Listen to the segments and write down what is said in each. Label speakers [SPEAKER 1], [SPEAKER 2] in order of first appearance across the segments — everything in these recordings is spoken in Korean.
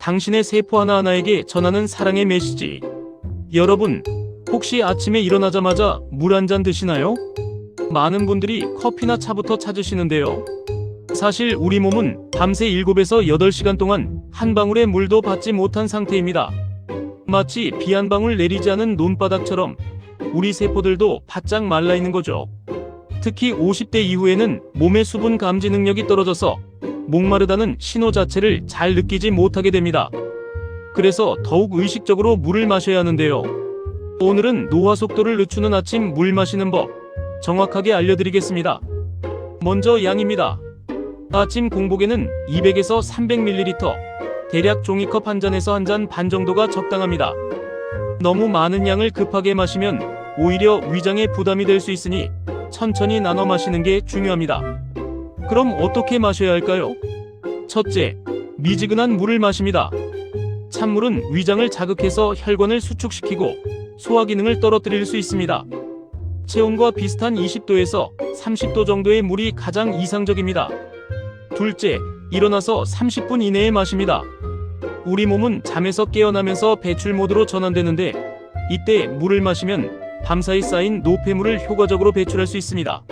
[SPEAKER 1] 당신의 세포 하나하나에게 전하는 사랑의 메시지. 여러분, 혹시 아침에 일어나자마자 물 한 잔 드시나요? 많은 분들이 커피나 차부터 찾으시는데요. 사실 우리 몸은 밤새 7에서 8시간 동안 한 방울의 물도 받지 못한 상태입니다. 마치 비 한 방울 내리지 않은 논바닥처럼 우리 세포들도 바짝 말라 있는 거죠. 특히 50대 이후에는 몸의 수분 감지 능력이 떨어져서 목마르다는 신호 자체를 잘 느끼지 못하게 됩니다. 그래서 더욱 의식적으로 물을 마셔야 하는데요. 오늘은 노화 속도를 늦추는 아침 물 마시는 법 정확하게 알려드리겠습니다. 먼저 양입니다. 아침 공복에는 200에서 300ml, 대략 종이컵 한 잔에서 한 잔 반 정도가 적당합니다. 너무 많은 양을 급하게 마시면 오히려 위장에 부담이 될 수 있으니 천천히 나눠 마시는 게 중요합니다. 그럼 어떻게 마셔야 할까요? 첫째, 미지근한 물을 마십니다. 찬물은 위장을 자극해서 혈관을 수축시키고 소화 기능을 떨어뜨릴 수 있습니다. 체온과 비슷한 20도에서 30도 정도의 물이 가장 이상적입니다. 둘째, 일어나서 30분 이내에 마십니다. 우리 몸은 잠에서 깨어나면서 배출 모드로 전환되는데 이때 물을 마시면 밤사이 쌓인 노폐물을 효과적으로 배출할 수 있습니다.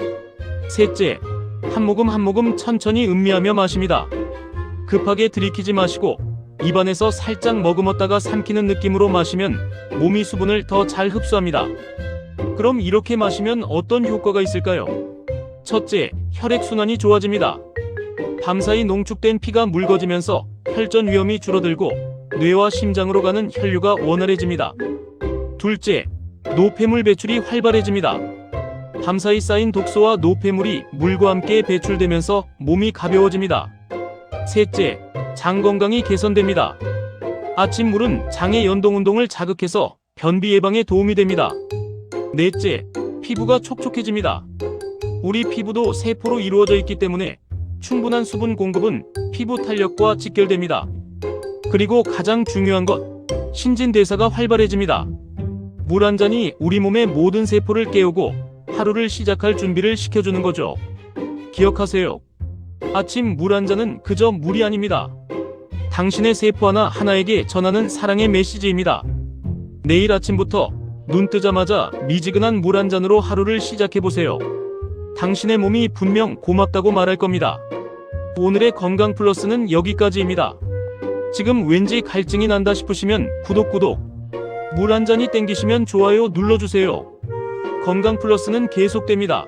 [SPEAKER 1] 셋째, 한 모금 한 모금 천천히 음미하며 마십니다. 급하게 들이키지 마시고 입안에서 살짝 머금었다가 삼키는 느낌으로 마시면 몸이 수분을 더 잘 흡수합니다. 그럼 이렇게 마시면 어떤 효과가 있을까요? 첫째, 혈액순환이 좋아집니다. 밤사이 농축된 피가 묽어지면서 혈전 위험이 줄어들고 뇌와 심장으로 가는 혈류가 원활해집니다. 둘째, 노폐물 배출이 활발해집니다. 밤사이 쌓인 독소와 노폐물이 물과 함께 배출되면서 몸이 가벼워집니다. 셋째, 장 건강이 개선됩니다. 아침 물은 장의 연동 운동을 자극해서 변비 예방에 도움이 됩니다. 넷째, 피부가 촉촉해집니다. 우리 피부도 세포로 이루어져 있기 때문에 충분한 수분 공급은 피부 탄력과 직결됩니다. 그리고 가장 중요한 것, 신진대사가 활발해집니다. 물 한 잔이 우리 몸의 모든 세포를 깨우고 하루를 시작할 준비를 시켜주는 거죠. 기억하세요. 아침 물 한 잔은 그저 물이 아닙니다. 당신의 세포 하나 하나에게 전하는 사랑의 메시지입니다. 내일 아침부터 눈 뜨자마자 미지근한 물 한 잔으로 하루를 시작해보세요. 당신의 몸이 분명 고맙다고 말할 겁니다. 오늘의 건강 플러스는 여기까지입니다. 지금 왠지 갈증이 난다 싶으시면 구독 구독 물 한 잔이 땡기시면 좋아요 눌러주세요. 건강 플러스는 계속됩니다.